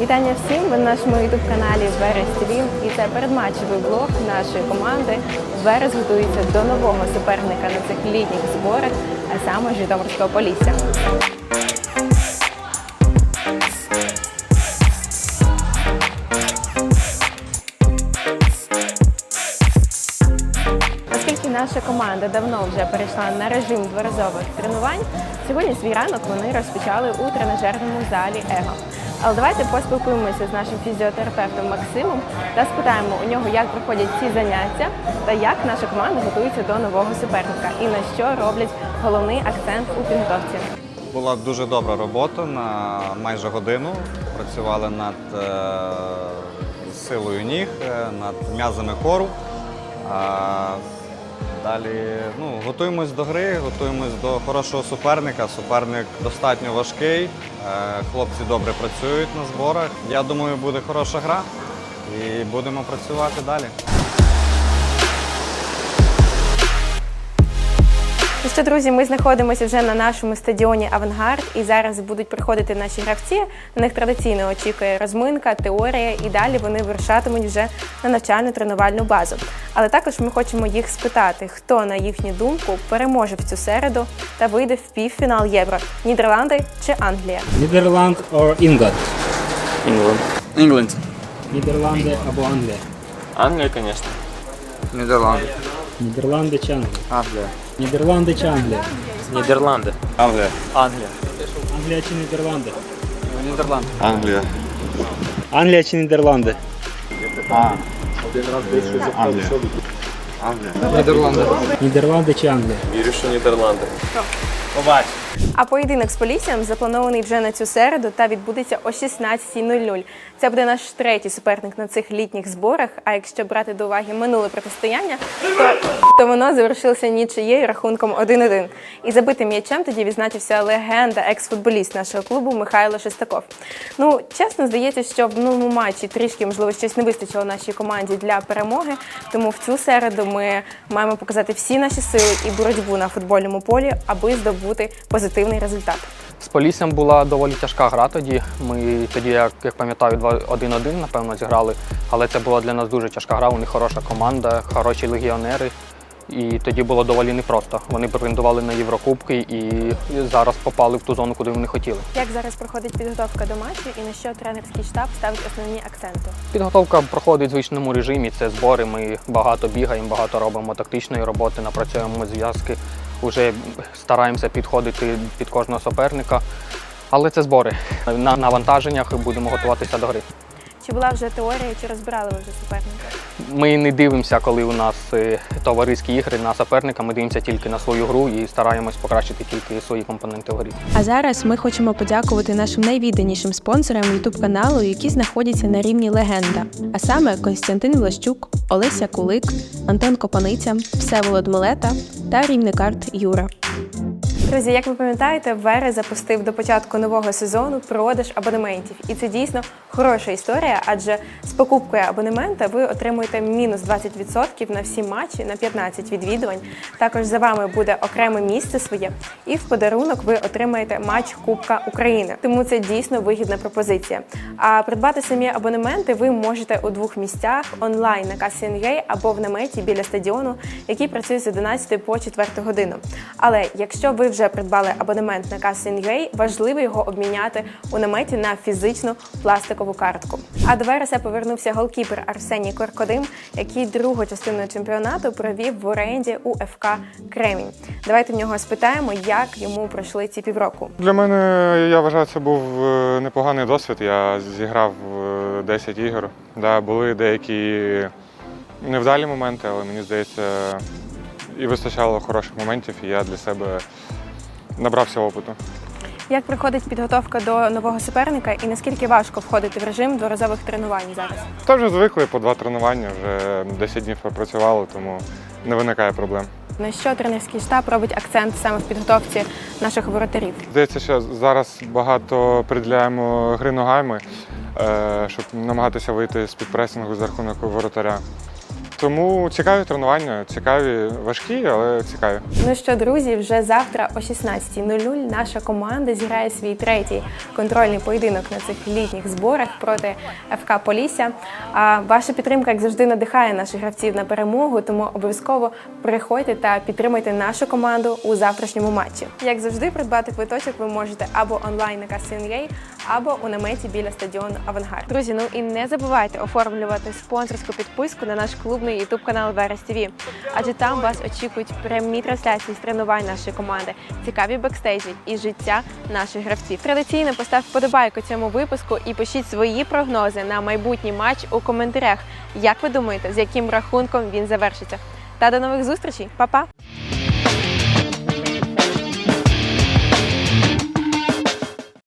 Вітання всім! Ви на нашому youtube каналі Верес ТВ і це передматчевий блог нашої команди. Верес готується до нового суперника на цих літніх зборах, а саме Житомирського Полісся. Наша команда давно вже перейшла на режим дворазових тренувань, сьогодні свій ранок вони розпочали у тренажерному залі Его. Але давайте поспілкуємося з нашим фізіотерапевтом Максимом та спитаємо у нього, як проходять ці заняття та як наша команда готується до нового суперника і на що роблять головний акцент у підготовці. Була дуже добра робота на майже годину. Працювали над е, силою ніг, е, над м'язами кору. Далі ну, готуємось до гри, готуємось до хорошого суперника. Суперник достатньо важкий. Е, хлопці добре працюють на зборах. Я думаю, буде хороша гра і будемо працювати далі. Ну що, друзі, ми знаходимося вже на нашому стадіоні Авангард, і зараз будуть приходити наші гравці. На них традиційно очікує розминка, теорія, і далі вони вирушатимуть вже на навчальну тренувальну базу. Але також ми хочемо їх спитати, хто на їхню думку переможе в цю середу та вийде в півфінал Євро Нідерланди чи Англія. Нідерланд or England? England. England. Нідерланди або Англія? Англия, конечно. Нідерланди. Нідерланди чи Англія? Англія. Нідерланди чи Англія? Нидерланды. Англія. Англия. Англія чи Нідерланди? Нідерланди. Англія. Англія чи Нідерланди? Нідерланди. Нідерланди чи Англія? Вірю, що Нідерланди. А поєдинок з Поліссям запланований вже на цю середу та відбудеться о 16.00. Це буде наш третій суперник на цих літніх зборах. А якщо брати до уваги минуле протистояння, то, то воно завершилося нічиєю рахунком 1-1. І забитим м'ячем тоді відзначився легенда, екс-футболіст нашого клубу Михайло Шестаков. Ну, чесно, здається, що в минулому матчі трішки, можливо, щось не вистачило нашій команді для перемоги. Тому в цю середу ми маємо показати всі наші сили і боротьбу на футбольному полі, аби здобути позитивний результат. З Поліссям була доволі тяжка гра тоді. Ми тоді, як, як пам'ятаю, 2-1-1, напевно, зіграли. Але це була для нас дуже тяжка гра. У них хороша команда, хороші легіонери. І тоді було доволі непросто. Вони претендували на Єврокубки і зараз попали в ту зону, куди вони хотіли. Як зараз проходить підготовка до матчу і на що тренерський штаб ставить основні акценти? Підготовка проходить в звичному режимі. Це збори. Ми багато бігаємо, багато робимо тактичної роботи, напрацьовуємо зв'язки. Вже стараємося підходити під кожного суперника. Але це збори. На навантаженнях будемо готуватися до гри. Чи була вже теорія, чи розбирали ви вже суперника? Ми не дивимося, коли у нас е, товариські ігри на суперника. Ми дивимося тільки на свою гру і стараємось покращити тільки свої компоненти в грі. А зараз ми хочемо подякувати нашим найвідданішим спонсорам youtube каналу, які знаходяться на рівні легенда. А саме Константин Влащук, Олеся Кулик, Антон Копаниця, Всеволод Милета та рівникарт Юра. Друзі, як ви пам'ятаєте, Вере запустив до початку нового сезону продаж абонементів, і це дійсно хороша історія, адже з покупкою абонемента ви отримуєте мінус 20% на всі матчі на 15 відвідувань. Також за вами буде окреме місце своє, і в подарунок ви отримаєте матч Кубка України. Тому це дійсно вигідна пропозиція. А придбати самі абонементи ви можете у двох місцях онлайн на касі NGA або в наметі біля стадіону, який працює з 11 по 4 годину. Але якщо ви вже придбали абонемент на касу NGA, важливо його обміняти у наметі на фізичну пластикову картку. А до Вереса повернувся голкіпер Арсеній Коркодим, який другу частину чемпіонату провів в оренді у ФК Кремінь. Давайте в нього спитаємо, як йому пройшли ці півроку. Для мене, я вважаю, це був е, непоганий досвід. Я зіграв е, 10 ігор. Да, були деякі невдалі моменти, але мені здається, і вистачало хороших моментів, і я для себе набрався опиту. Як проходить підготовка до нового суперника і наскільки важко входити в режим дворазових тренувань зараз? Та вже звикли по два тренування, вже 10 днів попрацювали, тому не виникає проблем. На що тренерський штаб робить акцент саме в підготовці наших воротарів? Здається, що зараз багато приділяємо гри ногами, е, щоб намагатися вийти з підпресингу за рахунок воротаря. Тому цікаві тренування, цікаві, важкі, але цікаві. Ну що, друзі, вже завтра о 16.00 наша команда зіграє свій третій контрольний поєдинок на цих літніх зборах проти ФК Полісся. А ваша підтримка, як завжди, надихає наших гравців на перемогу, тому обов'язково приходьте та підтримайте нашу команду у завтрашньому матчі. Як завжди, придбати квиточок ви можете або онлайн на Касін.ua, або у наметі біля стадіону Авангард. Друзі, ну і не забувайте оформлювати спонсорську підписку на наш клубний youtube канал Верес ТВ, адже там вас очікують прямі трансляції з тренувань нашої команди, цікаві бекстейджі і життя наших гравців. Традиційно постав вподобайку цьому випуску і пишіть свої прогнози на майбутній матч у коментарях. Як ви думаєте, з яким рахунком він завершиться? Та до нових зустрічей, Па-па!